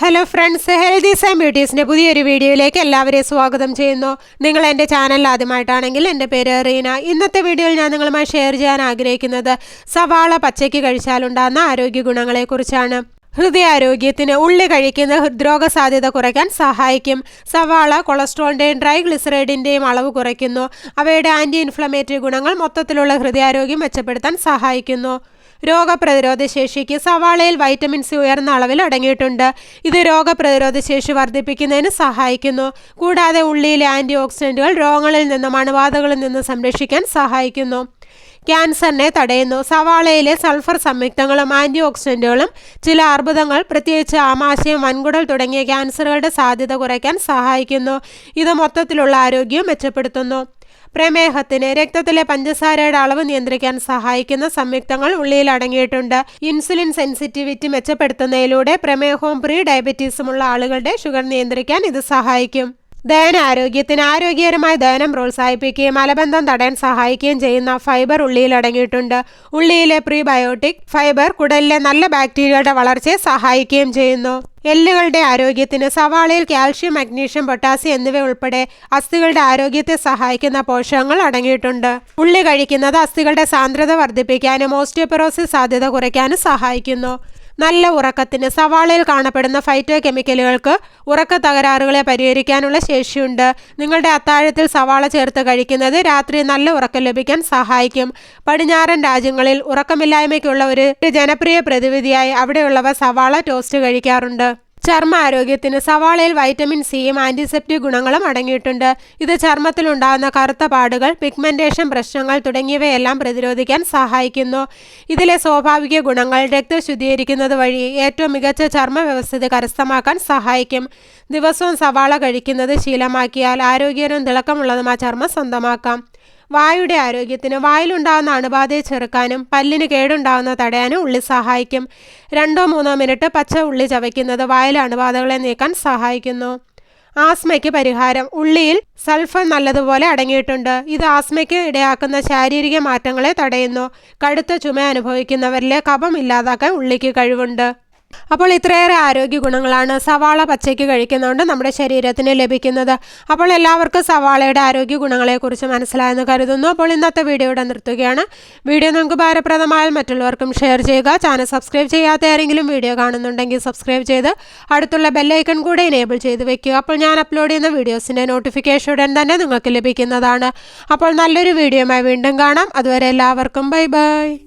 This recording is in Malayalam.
ഹലോ ഫ്രണ്ട്സ് ഹെൽതീസ് ആൻഡ് ബ്യൂട്ടീസിന്റെ പുതിയൊരു വീഡിയോയിലേക്ക് എല്ലാവരെയും സ്വാഗതം ചെയ്യുന്നു. നിങ്ങൾ എന്റെ ചാനൽ ആദ്യമായിട്ടാണെങ്കിൽ എന്റെ പേര് റീന. ഇന്നത്തെ വീഡിയോയിൽ ഞാൻ നിങ്ങളുമായി ഷെയർ ചെയ്യാൻ ആഗ്രഹിക്കുന്നത് സവാള പച്ചയ്ക്ക് കഴിച്ചാലുണ്ടാകുന്ന ആരോഗ്യ ഗുണങ്ങളെക്കുറിച്ചാണ്. ഹൃദയാരോഗ്യത്തിന് ഉള്ളി കഴിക്കുന്ന ഹൃദ്രോഗ സാധ്യത കുറയ്ക്കാൻ സഹായിക്കും. സവാള കൊളസ്ട്രോളിന്റെയും ട്രൈഗ്ലിസറൈഡിന്റെയും അളവ് കുറയ്ക്കുന്നു. അവയുടെ ആന്റി ഇൻഫ്ലമേറ്ററി ഗുണങ്ങൾ മൊത്തത്തിലുള്ള ഹൃദയാരോഗ്യം മെച്ചപ്പെടുത്താൻ സഹായിക്കുന്നു. രോഗപ്രതിരോധ ശേഷിക്ക് സവാളയിൽ വൈറ്റമിൻ സി ഉയർന്ന അളവിൽ അടങ്ങിയിട്ടുണ്ട്. ഇത് രോഗപ്രതിരോധ ശേഷി വർദ്ധിപ്പിക്കുന്നതിന് സഹായിക്കുന്നു. കൂടാതെ ഉള്ളിയിലെ ആന്റി ഓക്സിഡന്റുകൾ രോഗങ്ങളിൽ നിന്നും അണുബാധകളിൽ നിന്നും സംരക്ഷിക്കാൻ സഹായിക്കുന്നു. ക്യാൻസറിനെ തടയുന്നു. സവാളയിലെ സൾഫർ സംയുക്തങ്ങളും ആന്റി ഓക്സിഡന്റുകളും ചില അർബുദങ്ങൾ പ്രത്യേകിച്ച് ആമാശയം വൻകുടൽ തുടങ്ങിയ ക്യാൻസറുകളുടെ സാധ്യത കുറയ്ക്കാൻ സഹായിക്കുന്നു. ഇത് മൊത്തത്തിലുള്ള ആരോഗ്യം മെച്ചപ്പെടുത്തുന്നു. പ്രമേഹത്തിന് രക്തത്തിലെ പഞ്ചസാരയുടെ അളവ് നിയന്ത്രിക്കാൻ സഹായിക്കുന്ന സംയുക്തങ്ങൾ ഉള്ളിയിൽ അടങ്ങിയിട്ടുണ്ട്. ഇൻസുലിൻ സെൻസിറ്റിവിറ്റി മെച്ചപ്പെടുത്തുന്നതിലൂടെ പ്രമേഹവും പ്രീ ഡയബറ്റീസുമുള്ള ആളുകളുടെ ഷുഗർ നിയന്ത്രിക്കാൻ ഇത് സഹായിക്കും. ദഹന ആരോഗ്യത്തിന് ആരോഗ്യകരമായ ദഹനം പ്രോത്സാഹിപ്പിക്കുകയും മലബന്ധം തടയാൻ സഹായിക്കുകയും ചെയ്യുന്ന ഫൈബർ ഉള്ളിയിൽ അടങ്ങിയിട്ടുണ്ട്. ഉള്ളിയിലെ പ്രീബയോട്ടിക് ഫൈബർ കുടലിലെ നല്ല ബാക്ടീരിയയുടെ വളർച്ചയെ സഹായിക്കുകയും ചെയ്യുന്നു. എല്ലുകളുടെ ആരോഗ്യത്തിന് സവാളയിൽ കാൽഷ്യം മഗ്നീഷ്യം പൊട്ടാസ്യം എന്നിവ ഉൾപ്പെടെ അസ്ഥികളുടെ ആരോഗ്യത്തെ സഹായിക്കുന്ന പോഷകങ്ങൾ അടങ്ങിയിട്ടുണ്ട്. ഉള്ളി കഴിക്കുന്നത് അസ്ഥികളുടെ സാന്ദ്രത വർദ്ധിപ്പിക്കാനും ഓസ്റ്റിയോപെറോസിസ് സാധ്യത കുറയ്ക്കാനും സഹായിക്കുന്നു. നല്ല ഉറക്കത്തിന് സവാളയിൽ കാണപ്പെടുന്ന ഫൈറ്റോ കെമിക്കലുകൾക്ക് ഉറക്ക തകരാറുകളെ പരിഹരിക്കാനുള്ള ശേഷിയുണ്ട്. നിങ്ങളുടെ അത്താഴത്തിൽ സവാള ചേർത്ത് കഴിക്കുന്നത് രാത്രി നല്ല ഉറക്കം ലഭിക്കാൻ സഹായിക്കും. പടിഞ്ഞാറൻ രാജ്യങ്ങളിൽ ഉറക്കമില്ലായ്മയ്ക്കുള്ള ഒരു ജനപ്രിയ പ്രതിവിധിയായി അവിടെയുള്ളവ സവാള ടോസ്റ്റ് കഴിക്കാറുണ്ട്. ചർമ്മ ആരോഗ്യത്തിന് സവാളയിൽ വൈറ്റമിൻ സിയും ആന്റിസെപ്റ്റിക് ഗുണങ്ങളും അടങ്ങിയിട്ടുണ്ട്. ഇത് ചർമ്മത്തിൽ ഉണ്ടാകുന്ന കറുത്ത പാടുകൾ പിഗ്മെന്റേഷൻ പ്രശ്നങ്ങൾ തുടങ്ങിയവയെല്ലാം പ്രതിരോധിക്കാൻ സഹായിക്കുന്നു. ഇതിലെ സ്വാഭാവിക ഗുണങ്ങൾ രക്തം ശുദ്ധീകരിക്കുന്നത് വഴി ഏറ്റവും മികച്ച ചർമ്മ വ്യവസ്ഥിതി കരസ്ഥമാക്കാൻ സഹായിക്കും. ദിവസവും സവാള കഴിക്കുന്നത് ശീലമാക്കിയാൽ ആരോഗ്യകരവും തിളക്കമുള്ളതും ആ ചർമ്മം സ്വന്തമാക്കാം. വായുടെ ആരോഗ്യത്തിന് വായിലുണ്ടാകുന്ന അണുബാധയെ ചെറുക്കാനും പല്ലിന് കേടുണ്ടാകുന്ന തടയാനും ഉള്ളി സഹായിക്കും. രണ്ടോ മൂന്നോ മിനിറ്റ് പച്ച ഉള്ളി ചവയ്ക്കുന്നത് വായിലെ അണുബാധകളെ നീക്കാൻ സഹായിക്കുന്നു. ആസ്മയ്ക്ക് പരിഹാരം. ഉള്ളിയിൽ സൾഫർ നല്ലതുപോലെ അടങ്ങിയിട്ടുണ്ട്. ഇത് ആസ്മയ്ക്ക് ഇടയാക്കുന്ന ശാരീരിക മാറ്റങ്ങളെ തടയുന്നു. കടുത്ത ചുമ അനുഭവിക്കുന്നവരിലെ കഫം ഇല്ലാതാക്കാൻ ഉള്ളിക്ക് കഴിവുണ്ട്. അപ്പോൾ ഇത്രയേറെ ആരോഗ്യ ഗുണങ്ങളാണ് സവാള പച്ചയ്ക്ക് കഴിക്കുന്നതുകൊണ്ട് നമ്മുടെ ശരീരത്തിന് ലഭിക്കുന്നത്. അപ്പോൾ എല്ലാവർക്കും സവാളയുടെ ആരോഗ്യ ഗുണങ്ങളെക്കുറിച്ച് മനസ്സിലായെന്ന് കരുതുന്നു. അപ്പോൾ ഇന്നത്തെ വീഡിയോ ഇവിടെ നിർത്തുകയാണ്. വീഡിയോ നമുക്ക് ഭാരപ്രദമായാൽ മറ്റുള്ളവർക്കും ഷെയർ ചെയ്യുക. ചാനൽ സബ്സ്ക്രൈബ് ചെയ്യാത്ത ആരെങ്കിലും വീഡിയോ കാണുന്നുണ്ടെങ്കിൽ സബ്സ്ക്രൈബ് ചെയ്ത് അടുത്തുള്ള ബെല്ലൈക്കൺ കൂടെ എനേബിൾ ചെയ്ത് വെക്കുക. അപ്പോൾ ഞാൻ അപ്ലോഡ് ചെയ്യുന്ന വീഡിയോസിന്റെ നോട്ടിഫിക്കേഷൻ ഉടൻ തന്നെ നിങ്ങൾക്ക് ലഭിക്കുന്നതാണ്. അപ്പോൾ നല്ലൊരു വീഡിയോയുമായി വീണ്ടും കാണാം. അതുവരെ എല്ലാവർക്കും ബൈ ബൈ